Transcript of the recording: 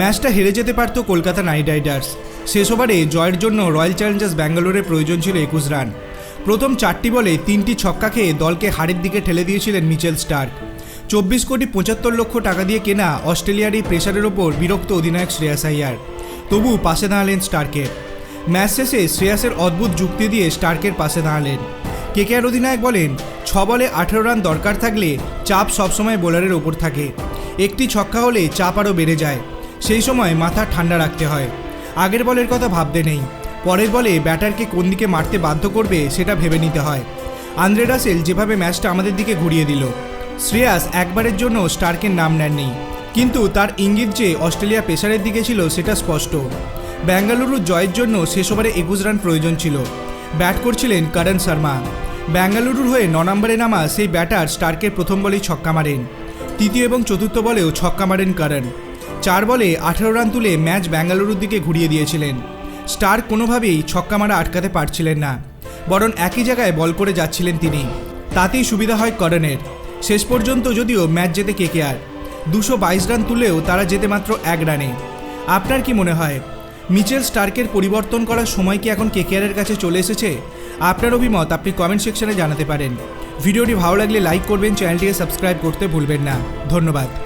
ম্যাচটা হেরে যেতে পারত কলকাতা নাইট রাইডার্স। শেষ ওভারে জয়ের জন্য রয়্যাল চ্যালেঞ্জার্স ব্যাঙ্গালোরের প্রয়োজন ছিল একুশ রান। প্রথম চারটি বলে তিনটি ছক্কা খেয়ে দলকে হারের দিকে ঠেলে দিয়েছিলেন মিচেল স্টার্ক। চব্বিশ কোটি পঁচাত্তর লক্ষ টাকা দিয়ে কেনা অস্ট্রেলিয়ার এই প্রেসারের ওপর বিরক্ত অধিনায়ক শ্রেয়াস আইয়ার তবু পাশে দাঁড়ালেন স্টার্কের। ম্যাচ শেষে শ্রেয়াসের অদ্ভুত যুক্তি দিয়ে স্টার্কের পাশে দাঁড়ালেন। কেকেআর অধিনায়ক বলেন, ছ বলে আঠেরো রান দরকার থাকলে চাপ সবসময় বোলারের ওপর থাকে। একটি ছক্কা হলে চাপ আরও বেড়ে যায়। সেই সময় মাথা ঠান্ডা রাখতে হয়। আগের বলের কথা ভাবতে নেই। পরের বলে ব্যাটারকে কোন দিকে মারতে বাধ্য করবে সেটা ভেবে নিতে হয়। আন্দ্রে রাসেল যেভাবে ম্যাচটা আমাদের দিকে ঘুরিয়ে দিল, শ্রেয়াস একবারের জন্য স্টার্কের নাম নেননি। কিন্তু তার ইঙ্গিত যে অস্ট্রেলিয়া পেসারের দিকে ছিল সেটা স্পষ্ট। বেঙ্গালুরু জয়ের জন্য শেষ ওভারে একুশ রান প্রয়োজন ছিল। ব্যাট করছিলেন করণ শর্মা। বেঙ্গালুরুর হয়ে ন নম্বরে নামা সেই ব্যাটার স্টার্কের প্রথম বলেই ছক্কা মারেন। তৃতীয় এবং চতুর্থ বলেও ছক্কা মারেন করণ। চার বলে আঠেরো রান তুলে ম্যাচ বেঙ্গালুরুর দিকে ঘুরিয়ে দিয়েছিলেন। স্টার কোনোভাবেই ছক্কা মারা আটকাতে পারছিলেন না, বরং একই জায়গায় বল করে যাচ্ছিলেন তিনি। তাতেই সুবিধা হয় করণের শেষ পর্যন্ত যদিও ম্যাচ জেতে কেকেআর দুশো বাইশ রান তুলেও তারা যেতে মাত্র এক রানে। আপনার কি মনে হয়, মিচেল স্টার্কের পরিবর্তন করার সময় কি এখন কেকেআরের কাছে চলে এসেছে? আপনার অভিমত আপনি কমেন্ট সেকশনে জানাতে পারেন। ভিডিওটি ভালো লাগলে লাইক করবেন, চ্যানেলটিকে সাবস্ক্রাইব করতে ভুলবেন না। ধন্যবাদ।